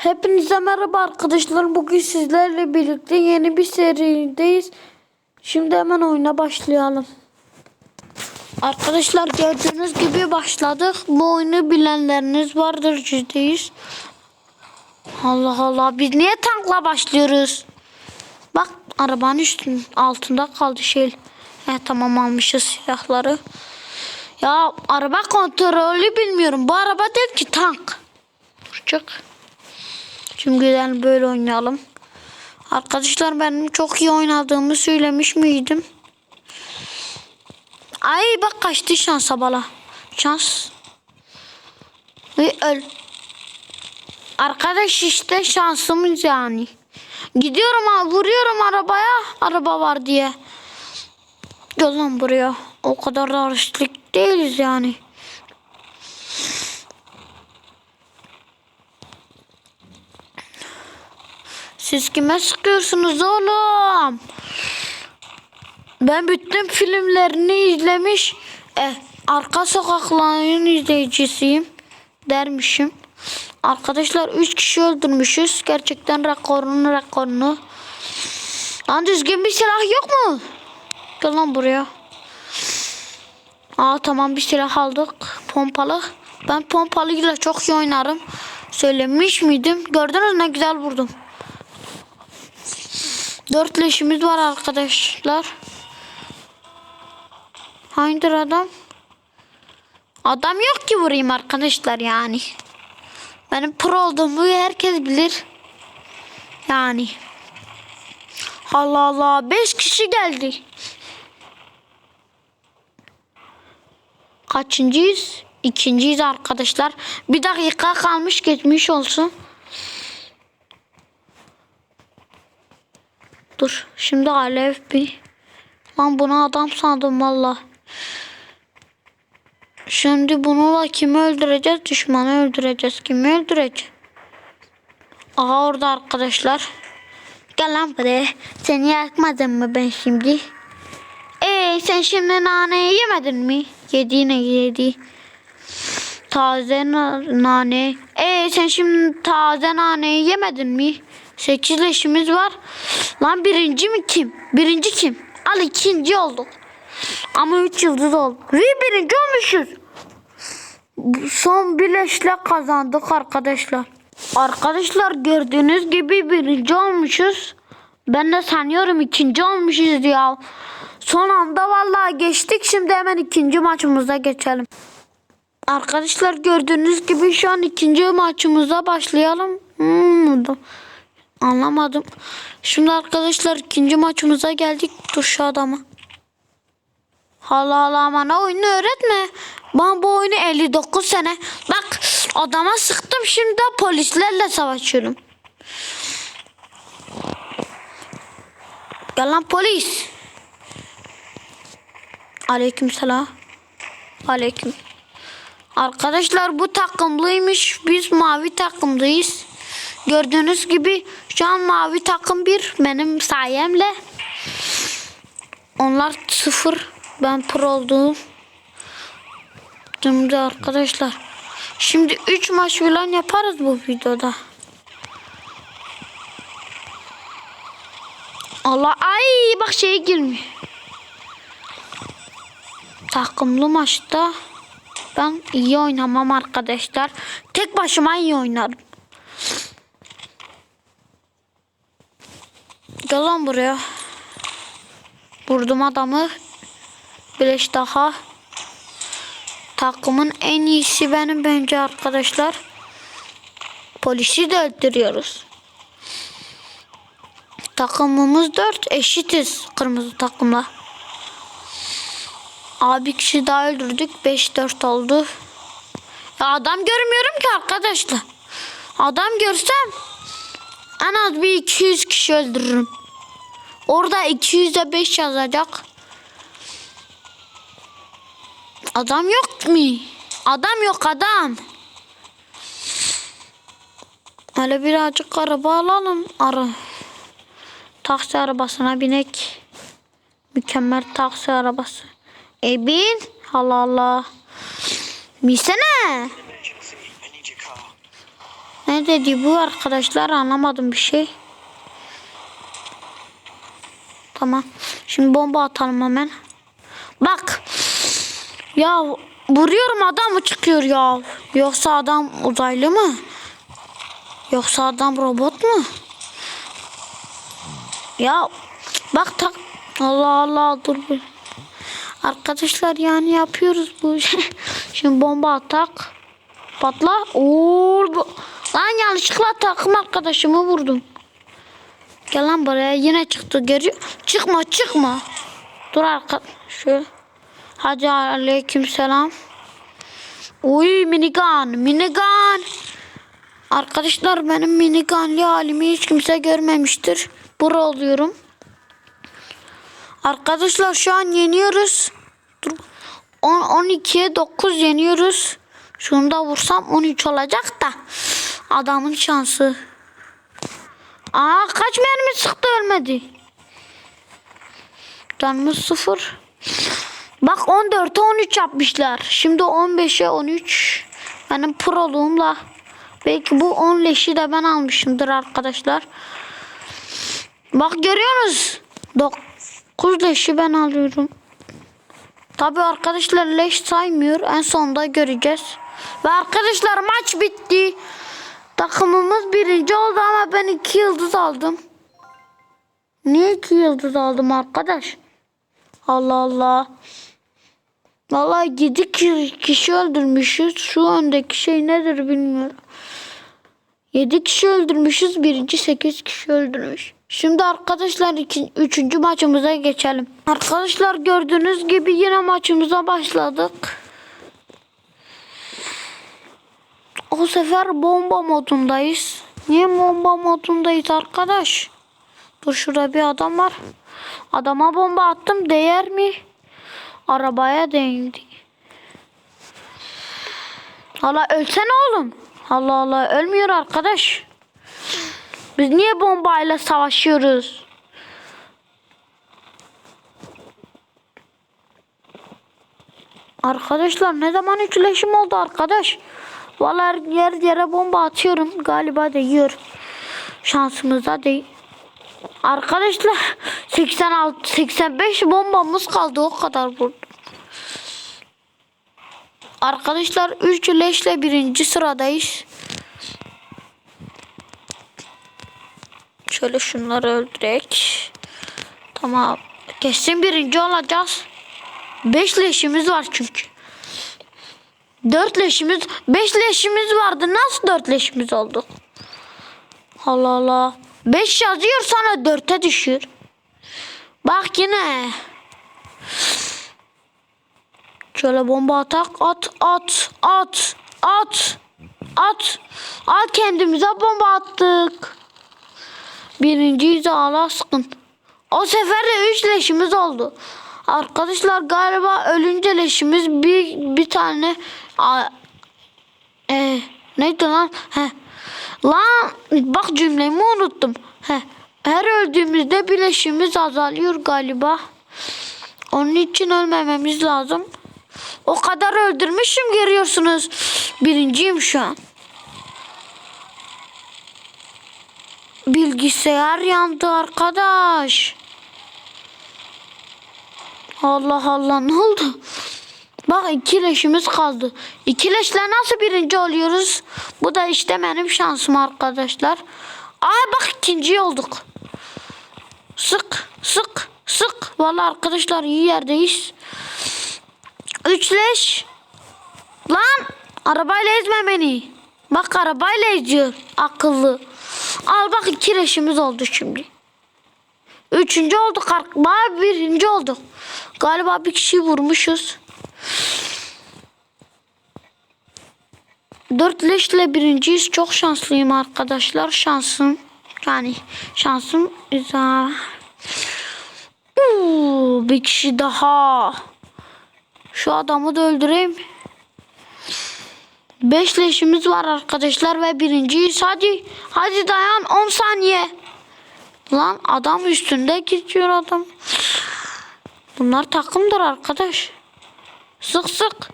Hepinize merhaba arkadaşlar. Bugün sizlerle birlikte yeni bir serideyiz. Şimdi hemen oyuna başlayalım. Arkadaşlar gördüğünüz gibi başladık. Bu oyunu bilenleriniz vardır ciddiyiz. Allah Allah biz niye tankla başlıyoruz? Bak arabanın üstün altında kaldı şey. He tamam almışız silahları. Ya araba kontrolü bilmiyorum. Bu araba değil ki tank. Dur çık. Şimdi gidelim böyle oynayalım. Arkadaşlar benim çok iyi oynadığımı söylemiş miydim? Ay bak kaçtı şansa bala. Şans. Ve öl. Arkadaş işte şansımız yani. Gidiyorum vuruyorum arabaya. Araba var diye. Gel buraya. O kadar da değiliz yani. Siz kime sıkıyorsunuz oğlum? Ben bütün filmlerini izlemiş. Eh, arka sokakların izleyicisiyim dermişim. Arkadaşlar 3 kişi öldürmüşüz. Gerçekten rekorunu rekorunu. Lan düzgün bir silah yok mu? Gel lan buraya. Aa tamam bir silah aldık. Pompalı. Ben pompalıyla çok iyi oynarım. Söylemiş miydim? Gördünüz ne güzel vurdum. Dört leşimiz var arkadaşlar. Hangidir adam? Adam yok ki vurayım arkadaşlar yani. Benim pro olduğumu herkes bilir. Yani. Allah Allah. Beş kişi geldi. Kaçıncıyız? İkinciyiz arkadaşlar. Bir dakika kalmış geçmiş olsun. Dur. Şimdi alev bir. Lan bunu adam sandım valla. Şimdi bununla kimi öldüreceğiz? Düşmanı öldüreceğiz. Kimi öldüreceğiz? Aha orada arkadaşlar. Gel lan buraya. Seni yakmadım mı ben şimdi? Ee sen şimdi naneyi yemedin mi? Yedi yine yedi. Taze na- nane. Ee sen şimdi taze naneyi yemedin mi? Sekiz leşimiz var. Lan birinci mi kim? Birinci kim? Al ikinci olduk. Ama üç yıldız olduk. Ve birinci olmuşuz. Son bir leşle kazandık arkadaşlar. Arkadaşlar gördüğünüz gibi birinci olmuşuz. Ben de sanıyorum ikinci olmuşuz ya. Son anda vallahi geçtik. Şimdi hemen ikinci maçımıza geçelim. Arkadaşlar gördüğünüz gibi şu an ikinci maçımıza başlayalım. Hmm, anlamadım. Şimdi arkadaşlar ikinci maçımıza geldik. Dur şu adamı. Allah Allah bana oyunu öğretme. Ben bu oyunu 59 sene. Bak adama sıktım şimdi de polislerle savaşıyorum. Gel lan polis. Aleyküm selam. Aleyküm. Arkadaşlar bu takımlıymış. Biz mavi takımdayız. Gördüğünüz gibi şu an mavi takım bir benim sayemle. Onlar sıfır. Ben pro oldum. Şimdi arkadaşlar. Şimdi 3 maç falan yaparız bu videoda. Allah ay bak şey girmiyor. Takımlı maçta ben iyi oynamam arkadaşlar. Tek başıma iyi oynarım. Gel lan buraya. Vurdum adamı. Bileş daha. Takımın en iyisi benim bence arkadaşlar. Polisi de öldürüyoruz. Takımımız 4 eşitiz kırmızı takımla. Abi kişi daha öldürdük. 5-4 oldu. Ya adam görmüyorum ki arkadaşlar. Adam görsem en az bir 200 kişi öldürürüm. Orada 200'e 5 yazacak. Adam yok mu? Adam yok adam. Hele birazcık araba alalım. Ara. Taksi arabasına binek. Mükemmel taksi arabası. E bin. Allah Allah. Car. Ne dedi bu arkadaşlar anlamadım bir şey. Tamam. Şimdi bomba atalım hemen. Bak. Ya vuruyorum adam mı çıkıyor ya? Yoksa adam uzaylı mı? Yoksa adam robot mu? Ya bak tak Allah Allah dur bir. Arkadaşlar yani yapıyoruz bu işi. Şimdi bomba atak. Patla. Oo, lan yanlışlıkla takım arkadaşımı vurdum. Gel lan buraya yine çıktı. Geri çıkma çıkma. Dur arka şöyle. Hadi aleyküm selam. Uy minigun minigun. Arkadaşlar benim minigunli halimi hiç kimse görmemiştir. Bura oluyorum. Arkadaşlar şu an yeniyoruz. Dur. 10 12'ye 9 yeniyoruz. Şunu da vursam 13 olacak da. Adamın şansı. Aa kaç mermi sıktı ölmedi. Canımız sıfır. Bak 14'e 13 yapmışlar. Şimdi 15'e 13. Benim proluğumla. Belki bu 10 leşi de ben almışımdır arkadaşlar. Bak görüyorsunuz. 9 leşi ben alıyorum. Tabi arkadaşlar leş saymıyor. En sonunda göreceğiz. Ve arkadaşlar maç bitti. Takımımız birinci oldu ama ben iki yıldız aldım. Niye iki yıldız aldım arkadaş? Allah Allah. Vallahi 7 kişi öldürmüşüz. Şu öndeki şey nedir bilmiyorum. 7 kişi öldürmüşüz. Birinci 8 kişi öldürmüş. Şimdi arkadaşlar iki, üçüncü maçımıza geçelim. Arkadaşlar gördüğünüz gibi yine maçımıza başladık. O sefer bomba modundayız. Niye bomba modundayız arkadaş? Dur şurada bir adam var. Adama bomba attım değer mi? Arabaya değdi. Allah ölsene oğlum. Allah Allah ölmüyor arkadaş. Biz niye bombayla savaşıyoruz? Arkadaşlar ne zaman ütüleşim oldu arkadaş? Vallahi yer yere bomba atıyorum. Galiba değiyor. Şansımıza değil. Arkadaşlar 86 85 bombamız kaldı o kadar vurdum. Arkadaşlar 3 leşle birinci sıradayız. Şöyle şunları öldürek. Tamam. Kesin birinci olacağız. 5 leşimiz var çünkü. 4 leşimiz, 5 leşimiz vardı. Nasıl 4 leşimiz oldu? Allah Allah. 5 yazıyor sonra 4'e düşüyor. Bak yine. Şöyle bomba atak. At, at, at, at, at. Al kendimize bomba attık. Birinciyiz ağla sıkın. O sefer de 3 leşimiz oldu. Arkadaşlar galiba ölünce leşimiz bir, bir tane a, e, neydi lan? He. Lan bak cümlemi unuttum. He. Her öldüğümüzde bileşimiz azalıyor galiba. Onun için ölmememiz lazım. O kadar öldürmüşüm görüyorsunuz. Birinciyim şu an. Bilgisayar yandı arkadaş. Allah Allah ne oldu? Bak iki leşimiz kaldı. İki leşle nasıl birinci oluyoruz? Bu da işte benim şansım arkadaşlar. Aa bak ikinci olduk. Sık sık sık. Vallahi arkadaşlar iyi yerdeyiz. Üç leş. Lan arabayla ezme beni. Bak arabayla eziyor. Akıllı. Al bak iki leşimiz oldu şimdi. Üçüncü olduk. Galiba birinci olduk. Galiba bir kişi vurmuşuz. Dört leşle birinciyiz. Çok şanslıyım arkadaşlar. Şansım. Yani şansım güzel. Uuu, bir kişi daha. Şu adamı da öldüreyim. Beş leşimiz var arkadaşlar ve birinciyiz. Hadi. Hadi dayan 10 saniye. Lan adam üstünde gidiyor adam. Bunlar takımdır arkadaş. Sık sık.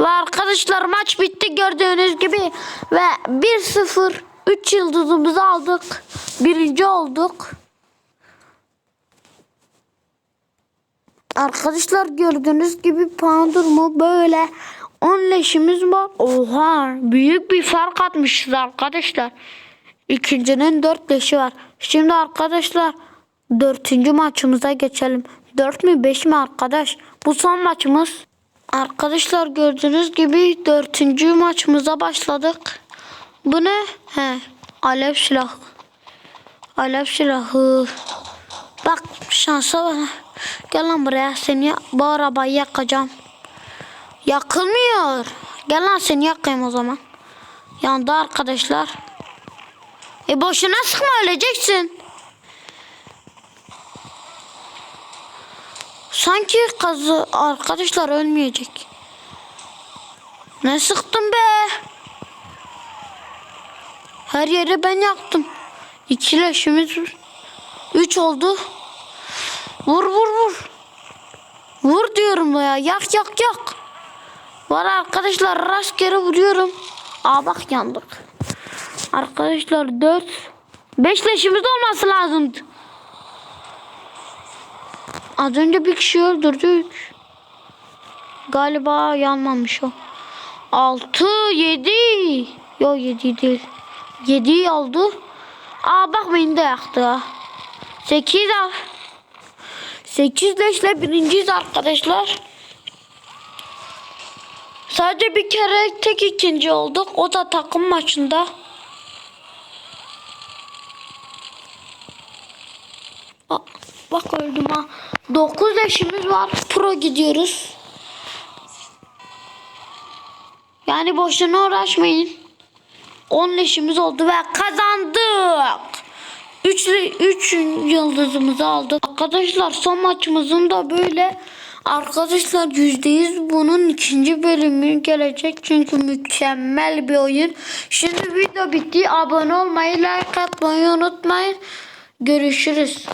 Ve arkadaşlar maç bitti gördüğünüz gibi. Ve 1-0 3 yıldızımızı aldık. Birinci olduk. Arkadaşlar gördüğünüz gibi puan durumu böyle. 10 leşimiz var. Oha büyük bir fark atmışız arkadaşlar. İkincinin 4 leşi var. Şimdi arkadaşlar dördüncü maçımıza geçelim. 4 mü 5 mi arkadaş? Bu son maçımız. Arkadaşlar gördüğünüz gibi dördüncü maçımıza başladık. Bu ne? He, alev silahı. Alev silahı. Bak şansa bak. Gel lan buraya seni bu arabayı yakacağım. Yakılmıyor. Gel lan seni yakayım o zaman. Yandı arkadaşlar. E boşuna sıkma öleceksin. Sanki kazı arkadaşlar ölmeyecek. Ne sıktın be? Her yeri ben yaktım. İki leşimiz üç oldu. Vur vur vur. Vur diyorum ya. Yak yak yak. Var arkadaşlar rastgele vuruyorum. Aa bak yandık. Arkadaşlar 4 5 leşimiz olması lazımdı. Az önce bir kişi öldürdük. Galiba yanmamış o. 6 7 Yok 7 değil. 7 oldu. Aa bak beni de yaktı. ha. 8 al. 8 leşle birinciyiz arkadaşlar. Sadece bir kere tek ikinci olduk. O da takım maçında. Aa, bak öldüm ha. 9 leşimiz var. Pro gidiyoruz. Yani boşuna uğraşmayın. 10 leşimiz oldu ve kazandık. 3 3 yıldızımızı aldık. Arkadaşlar son maçımızın da böyle Arkadaşlar %100 bunun ikinci bölümü gelecek çünkü mükemmel bir oyun. Şimdi video bitti. Abone olmayı, like atmayı unutmayın. Görüşürüz.